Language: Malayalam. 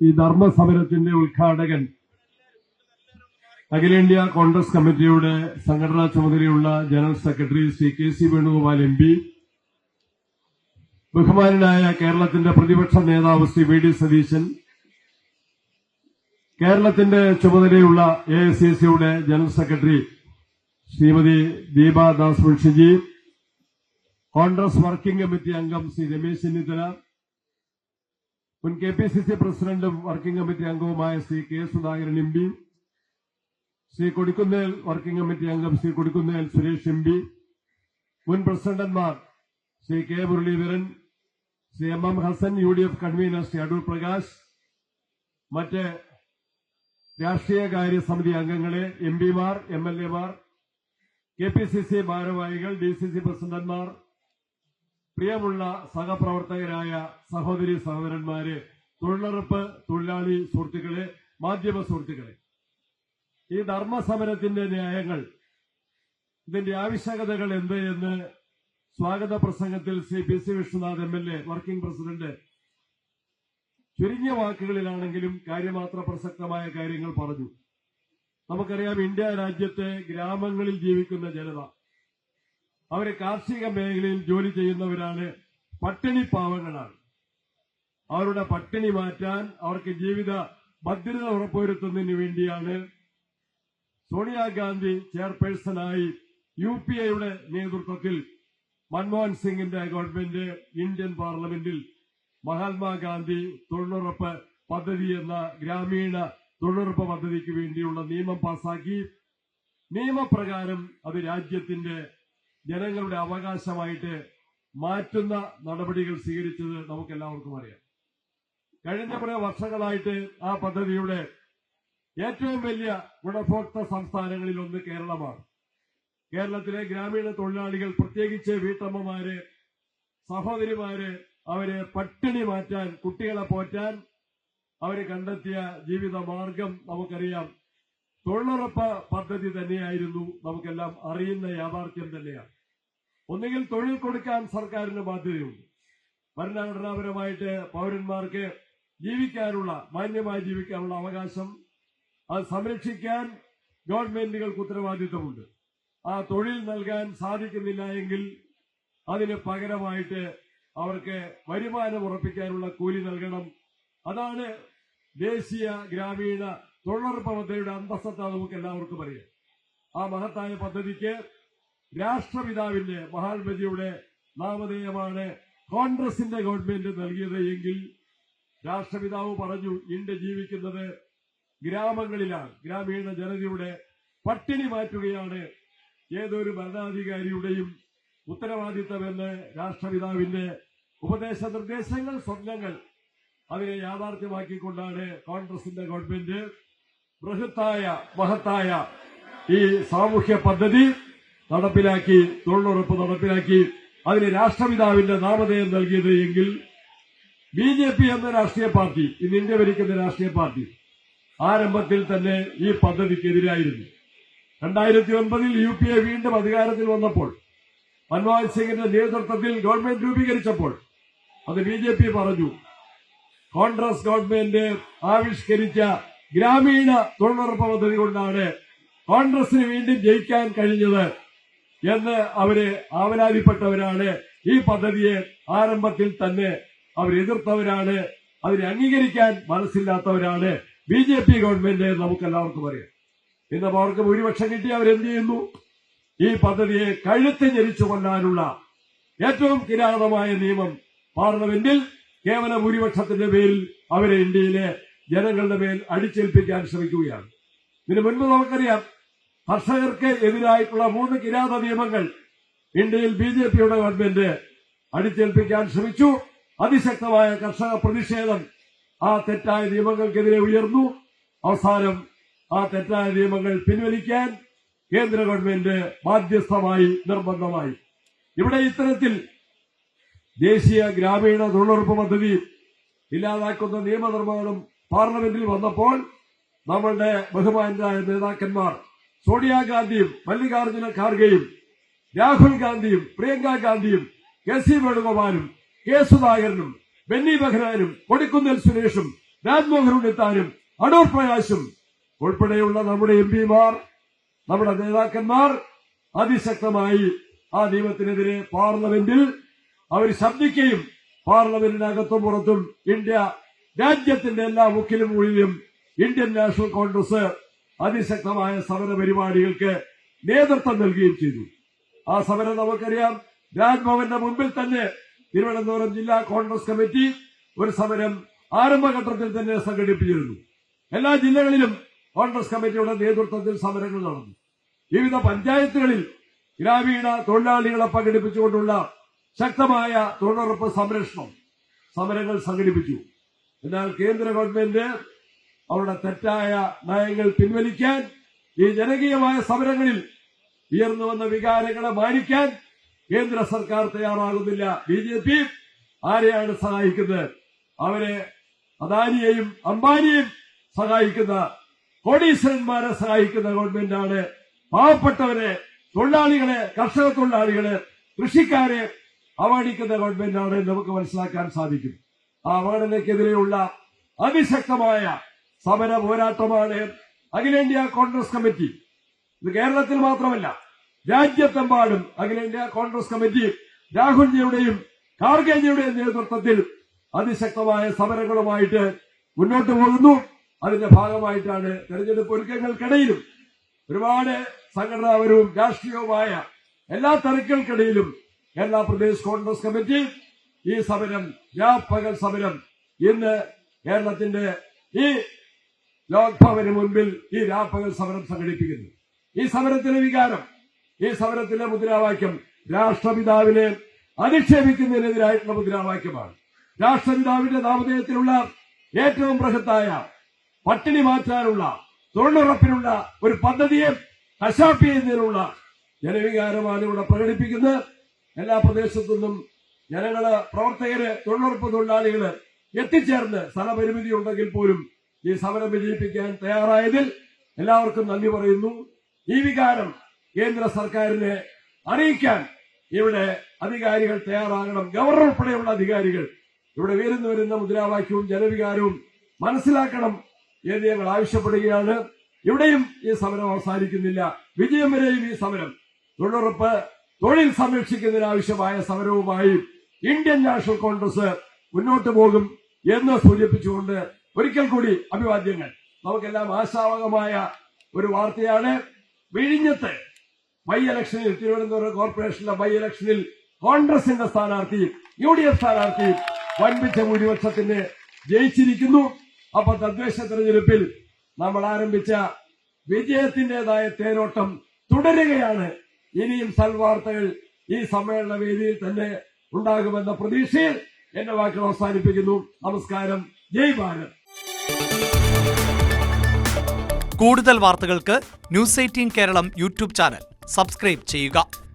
ഈ ധർമ്മസമരത്തിന്റെ ഉദ്ഘാടകൻ അഖിലേന്ത്യാ കോൺഗ്രസ് കമ്മിറ്റിയുടെ സംഘടനാ ചുമതലയുള്ള general secretary Shri K C Venugopal M P ബഹുമാനായ കേരളത്തിന്റെ പ്രതിപക്ഷ നേതാവ് ശ്രീ വി ഡി സതീശൻ കേരളത്തിന്റെ ചുമതലയുള്ള എ ഐ സി സിയുടെ general secretary Shrimati Deepa Das Munshiji Congress working committee അംഗം ശ്രീ രമേശ് ചെന്നിത്തല മുൻ കെ പി സി സി പ്രസിഡന്റും വർക്കിംഗ് കമ്മിറ്റി അംഗവുമായ Shri K Sudhakaran M P Shri Kodikunnil working committee അംഗം ശ്രീ കൊടിക്കുന്നേൽ സുരേഷ് എം പി മുൻ പ്രസിഡന്റന്മാർ Shri K Muraleedharan Shri M M Hassan U D F convenor Shri Adoor Prakash മറ്റ് രാഷ്ട്രീയകാര്യ സമിതി അംഗങ്ങളെ എം പിമാർ എം എൽ എമാർ കെ പി സി സി ഭാരവാഹികൾ ഡി സി സി പ്രസിഡന്റ്മാർ പ്രിയമുള്ള സഹപ്രവർത്തകരായ സഹോദരി സഹോദരന്മാരെ തൊഴിലുറപ്പ് തൊഴിലാളി സുഹൃത്തുക്കളെ മാധ്യമ സുഹൃത്തുക്കളെ ഈ ധർമ്മസമരത്തിന്റെ ന്യായങ്ങൾ ഇതിന്റെ ആവശ്യകതകൾ എന്ത് എന്ന് സ്വാഗത പ്രസംഗത്തിൽ C P C Vishnunath M L A working president ചുരുങ്ങിയ വാക്കുകളിലാണെങ്കിലും കാര്യമാത്ര പ്രസക്തമായ കാര്യങ്ങൾ പറഞ്ഞു. നമുക്കറിയാം ഇന്ത്യ രാജ്യത്തെ ഗ്രാമങ്ങളിൽ ജീവിക്കുന്ന ജനത അവർ കാർഷിക മേഖലയിൽ ജോലി ചെയ്യുന്നവരാണ് പട്ടിണി പാവങ്ങളാണ്. അവരുടെ പട്ടിണി മാറ്റാൻ അവർക്ക് ജീവിത ഭദ്രത ഉറപ്പുവരുത്തുന്നതിന് വേണ്ടിയാണ് സോണിയാഗാന്ധി ചെയർപേഴ്സണായി യു പി എയുടെ നേതൃത്വത്തിൽ മൻമോഹൻ സിംഗിന്റെ ഗവൺമെന്റ് ഇന്ത്യൻ പാർലമെന്റിൽ മഹാത്മാഗാന്ധി തൊഴിലുറപ്പ് പദ്ധതി എന്ന ഗ്രാമീണ തൊഴിലുറപ്പ് പദ്ധതിക്ക് വേണ്ടിയുള്ള നിയമം പാസാക്കി. നിയമപ്രകാരം അത് രാജ്യത്തിന്റെ ജനങ്ങളുടെ അവകാശമായിട്ട് മാറ്റുന്ന നടപടികൾ സ്വീകരിച്ചത് നമുക്കെല്ലാവർക്കും അറിയാം. കഴിഞ്ഞ കുറെ വർഷങ്ങളായിട്ട് ആ പദ്ധതിയുടെ ഏറ്റവും വലിയ ഗുണഭോക്ത സംസ്ഥാനങ്ങളിൽ ഒന്ന് കേരളമാണ്. കേരളത്തിലെ ഗ്രാമീണ തൊഴിലാളികൾ പ്രത്യേകിച്ച് വീട്ടമ്മമാര് സഹോദരിമാര് അവരെ പട്ടിണി മാറ്റാൻ കുട്ടികളെ പോറ്റാൻ അവർ കണ്ടെത്തിയ ജീവിത മാർഗം നമുക്കറിയാം. തൊഴിലുറപ്പ് പദ്ധതി തന്നെയായിരുന്നു നമുക്കെല്ലാം അറിയുന്ന യാഥാർത്ഥ്യം തന്നെയാണ്. ഒന്നുകിൽ തൊഴിൽ കൊടുക്കാൻ സർക്കാരിന് ബാധ്യതയുണ്ട്. ഭരണഘടനാപരമായിട്ട് പൗരന്മാർക്ക് ജീവിക്കാനുള്ള മാന്യമായി ജീവിക്കാനുള്ള അവകാശം അത് സംരക്ഷിക്കാൻ ഗവൺമെന്റുകൾക്ക് ഉത്തരവാദിത്തമുണ്ട്. ആ തൊഴിൽ നൽകാൻ സാധിക്കുന്നില്ല എങ്കിൽ അതിന് പകരമായിട്ട് അവർക്ക് വരുമാനം ഉറപ്പിക്കാനുള്ള കൂലി നൽകണം. അതാണ് ദേശീയ ഗ്രാമീണ തൊഴിലുറപ്പ് പദ്ധതിയുടെ അന്തസ്സത്ത നമുക്ക് എല്ലാവർക്കും അറിയാം. ആ മഹത്തായ പദ്ധതിക്ക് രാഷ്ട്രപിതാവിന്റെ മഹാത്മജിയുടെ നാമധേയമാണ് കോൺഗ്രസിന്റെ ഗവൺമെന്റ് നൽകിയത് എങ്കിൽ രാഷ്ട്രപിതാവ് പറഞ്ഞു ഇന്ത്യ ജീവിക്കുന്നത് ഗ്രാമങ്ങളിലാണ്. ഗ്രാമീണ ജനതയുടെ പട്ടിണി മാറ്റുകയാണ്. ഏതൊരു ഭരണാധികാരിയുടെയും ഉത്തരവാദിത്തമെന്ന് രാഷ്ട്രപിതാവിന്റെ ഉപദേശ നിർദ്ദേശങ്ങൾ സ്വപ്നങ്ങൾ അതിനെ യാഥാർത്ഥ്യമാക്കിക്കൊണ്ടാണ് കോൺഗ്രസിന്റെ ഗവൺമെന്റ് ബൃഹത്തായ മഹത്തായ ഈ സാമൂഹ്യ പദ്ധതി നടപ്പിലാക്കി തൊഴിലുറപ്പ് നടപ്പിലാക്കി അതിന് രാഷ്ട്രപിതാവിന്റെ നാമധേയം നൽകിയത് എങ്കിൽ ബി ജെ പി എന്ന രാഷ്ട്രീയ പാർട്ടി ഇന്ന് ഇന്ത്യ ഭരിക്കുന്ന രാഷ്ട്രീയ പാർട്ടി ആരംഭത്തിൽ തന്നെ ഈ പദ്ധതിക്കെതിരായിരുന്നു രണ്ടായിരത്തി ഒൻപതിൽ യു പി എ വീണ്ടും അധികാരത്തിൽ വന്നപ്പോൾ മൻമോഹൻ സിംഗിന്റെ നേതൃത്വത്തിൽ ഗവൺമെന്റ് രൂപീകരിച്ചപ്പോൾ അത് ബി ജെ പി പറഞ്ഞു കോൺഗ്രസ് ഗവൺമെന്റ് ആവിഷ്കരിച്ച ഗ്രാമീണ തൊഴിലുറപ്പ് പദ്ധതി കൊണ്ടാണ് കോൺഗ്രസിന് വീണ്ടും ജയിക്കാൻ കഴിഞ്ഞത് എന്ന് അവർ ആവലാതിപ്പെട്ടവരാണ്. ഈ പദ്ധതിയെ ആരംഭത്തിൽ തന്നെ അവരെതിർത്തവരാണ് അതിനെ അംഗീകരിക്കാൻ മനസ്സില്ലാത്തവരാണ്. ബി ജെ പി ഗവൺമെന്റ് നമുക്കെല്ലാവർക്കും അറിയാം. ഇന്ന് അവർക്ക് ഭൂരിപക്ഷം കിട്ടി അവരെന്ത് ചെയ്യുന്നു? ഈ പദ്ധതിയെ കഴുത്ത് ഞെരിച്ചു കൊല്ലാനുള്ള ഏറ്റവും കിരാതമായ നിയമം പാർലമെന്റിൽ കേവല ഭൂരിപക്ഷത്തിന്റെ പേരിൽ അവരെ ഇന്ത്യയിലെ ജനങ്ങളുടെ മേൽ അടിച്ചേൽപ്പിക്കാൻ ശ്രമിക്കുകയാണ്. ഇതിനു മുൻപ് നമുക്കറിയാം കർഷകർക്ക് എതിരായിട്ടുള്ള മൂന്ന് കിരാത നിയമങ്ങൾ ഇന്ത്യയിൽ ബി ജെ പിയുടെ ഗവൺമെന്റ് അടിച്ചേൽപ്പിക്കാൻ ശ്രമിച്ചു. അതിശക്തമായ കർഷക പ്രതിഷേധം ആ തെറ്റായ നിയമങ്ങൾക്കെതിരെ ഉയർന്നു. അവസാനം ആ തെറ്റായ നിയമങ്ങൾ പിൻവലിക്കാൻ കേന്ദ്ര ഗവൺമെന്റ് ബാധ്യസ്ഥമായി നിർബന്ധമായി. ഇവിടെ ഇത്തരത്തിൽ ദേശീയ ഗ്രാമീണ തൊഴിലുറപ്പ് പദ്ധതി ഇല്ലാതാക്കുന്ന നിയമനിർമ്മാണം പാർലമെന്റിൽ വന്നപ്പോൾ നമ്മളുടെ ബഹുമാനായ നേതാക്കന്മാർ സോണിയാഗാന്ധിയും മല്ലികാർജുന ഖാർഗെയും രാഹുൽ ഗാന്ധിയും പ്രിയങ്ക ഗാന്ധിയും കെ സി വേണുഗോപാലും കെ സുധാകരനും ബെന്നി ബഹ്റാനും കൊടിക്കുന്നിൽ സുരേഷും രാജ്മോഹൻ ഉണ്ണിത്താനും അടൂർ പ്രകാശും ഉൾപ്പെടെയുള്ള നമ്മുടെ എം പിമാർ നമ്മുടെ നേതാക്കന്മാർ അതിശക്തമായി ആ നിയമത്തിനെതിരെ പാർലമെന്റിൽ അവർ ശബ്ദിക്കുകയും പാർലമെന്റിനകത്തും പുറത്തും ഇന്ത്യ രാജ്യത്തിന്റെ എല്ലാ മുക്കിലും മുകളിലും ഇന്ത്യൻ നാഷണൽ കോൺഗ്രസ് അതിശക്തമായ സമര പരിപാടികൾക്ക് നേതൃത്വം നൽകുകയും ചെയ്തു. ആ സമരം നമുക്കറിയാം. രാജ്ഭവന്റെ മുമ്പിൽ തന്നെ തിരുവനന്തപുരം ജില്ലാ കോൺഗ്രസ് കമ്മിറ്റി ഒരു സമരം ആരംഭഘട്ടത്തിൽ തന്നെ സംഘടിപ്പിച്ചിരുന്നു. എല്ലാ ജില്ലകളിലും കോൺഗ്രസ് കമ്മിറ്റിയുടെ നേതൃത്വത്തിൽ സമരങ്ങൾ നടന്നു. വിവിധ പഞ്ചായത്തുകളിൽ ഗ്രാമീണ തൊഴിലാളികളെ പങ്കെടുപ്പിച്ചുകൊണ്ടുള്ള ശക്തമായ തൊഴിലുറപ്പ് സംരക്ഷണം സമരങ്ങൾ സംഘടിപ്പിച്ചു. എന്നാൽ കേന്ദ്ര ഗവൺമെന്റ് അവരുടെ തെറ്റായ നയങ്ങൾ പിൻവലിക്കാൻ ഈ ജനകീയമായ സമരങ്ങളിൽ ഉയർന്നു വന്ന വികാരങ്ങളെ മാനിക്കാൻ കേന്ദ്ര സർക്കാർ തയ്യാറാകുന്നില്ല. ബി ജെ പി ആരെയാണ് സഹായിക്കുന്നത്? അവരെ അദാനിയെയും അംബാനിയെയും സഹായിക്കുന്ന കോടീശ്വരന്മാരെ സഹായിക്കുന്ന ഗവൺമെന്റാണ്. പാവപ്പെട്ടവരെ തൊഴിലാളികളെ കർഷക തൊഴിലാളികളെ കൃഷിക്കാരെ അവഗണിക്കുന്ന ഗവൺമെന്റാണ് നമുക്ക് മനസ്സിലാക്കാൻ സാധിക്കും. ആ അവഗണനയ്ക്കെതിരെയുള്ള അതിശക്തമായ സമര പോരാട്ടമാണ് അഖിലേന്ത്യാ കോൺഗ്രസ് കമ്മിറ്റി. ഇത് കേരളത്തിൽ മാത്രമല്ല രാജ്യത്തെമ്പാടും അഖിലേന്ത്യാ കോൺഗ്രസ് കമ്മിറ്റി രാഹുൽജിയുടെയും കാർഗേജിയുടെയും നേതൃത്വത്തിൽ അതിശക്തമായ സമരങ്ങളുമായിട്ട് മുന്നോട്ട് പോകുന്നു. അതിന്റെ ഭാഗമായിട്ടാണ് തെരഞ്ഞെടുപ്പ് ഒരുക്കങ്ങൾക്കിടയിലും ഒരുപാട് സംഘടനാപരവും രാഷ്ട്രീയവുമായ എല്ലാ തിരക്കുകൾക്കിടയിലും കേരള പ്രദേശ് കോൺഗ്രസ് കമ്മിറ്റി ഈ സമരം വ്യാപകൽ സമരം ഇന്ന് കേരളത്തിന്റെ ഈ ലോക്ഭവന് മുൻപിൽ ഈ രാപ്പകൽ സമരം സംഘടിപ്പിക്കുന്നു. ഈ സമരത്തിലെ വികാരം ഈ സമരത്തിലെ മുദ്രാവാക്യം രാഷ്ട്രപിതാവിനെ അധിക്ഷേപിക്കുന്നതിനെതിരായിട്ടുള്ള മുദ്രാവാക്യമാണ്. രാഷ്ട്രപിതാവിന്റെ നാമധേയത്തിലുള്ള ഏറ്റവും ബൃഹത്തായ പട്ടിണി മാറ്റാനുള്ള തൊഴിലുറപ്പിനുള്ള ഒരു പദ്ധതിയെ കശാപ്പ് ചെയ്യുന്നതിനുള്ള ജനവികാരമാണ് ഇവിടെ പ്രകടിപ്പിക്കുന്നത്. എല്ലാ പ്രദേശത്തു നിന്നും ജനങ്ങൾ പ്രവർത്തകര് തൊഴിലുറപ്പ് തൊഴിലാളികൾ എത്തിച്ചേർന്ന് സ്ഥലപരിമിതി ഉണ്ടെങ്കിൽ പോലും ഈ സമരം വിജയിപ്പിക്കാൻ തയ്യാറായതിൽ എല്ലാവർക്കും നന്ദി പറയുന്നു. ഈ വികാരം കേന്ദ്ര സർക്കാരിനെ അറിയിക്കാൻ ഇവിടെ അധികാരികൾ തയ്യാറാകണം. ഗവർണർ ഉൾപ്പെടെയുള്ള അധികാരികൾ ഇവിടെ ഉയർന്നു വരുന്ന മുദ്രാവാക്യവും ജനവികാരവും മനസ്സിലാക്കണം എന്ന് ഞങ്ങൾ ആവശ്യപ്പെടുകയാണ്. ഇവിടെയും ഈ സമരം അവസാനിക്കുന്നില്ല. വിജയം വരെയും ഈ സമരം. തൊഴിലുറപ്പ് തൊഴിൽ സംരക്ഷിക്കുന്നതിനാവശ്യമായ സമരവുമായി ഇന്ത്യൻ നാഷണൽ കോൺഗ്രസ് മുന്നോട്ട് പോകും എന്ന് സൂചിപ്പിച്ചുകൊണ്ട് ഒരിക്കൽ കൂടി അഭിവാദ്യങ്ങൾ. നമുക്കെല്ലാം ആശാവകമായ ഒരു വാർത്തയാണ്. വിഴിഞ്ഞത്ത് ബൈ ഇലക്ഷനിൽ തിരുവനന്തപുരം കോർപ്പറേഷനിലെ ബൈ ഇലക്ഷനിൽ കോൺഗ്രസിന്റെ സ്ഥാനാർത്ഥി യു ഡി എഫ് സ്ഥാനാർത്ഥി വൻപിച്ച ഭൂരിപക്ഷത്തിന് ജയിച്ചിരിക്കുന്നു. അപ്പൊ തദ്ദേശ തെരഞ്ഞെടുപ്പിൽ നമ്മൾ ആരംഭിച്ച വിജയത്തിന്റേതായ തേരോട്ടം തുടരുകയാണ്. ഇനിയും സൽവാർത്തകൾ ഈ സമ്മേളന വേദിയിൽ തന്നെ ഉണ്ടാകുമെന്ന പ്രതീക്ഷയിൽ എന്റെ വാക്കുകൾ അവസാനിപ്പിക്കുന്നു. നമസ്കാരം. ജയ് ഭാരത്. കൂടുതൽ വാർത്തകൾക്ക് news eighteen Keralam YouTube channel. Subscribe ചെയ്യുക.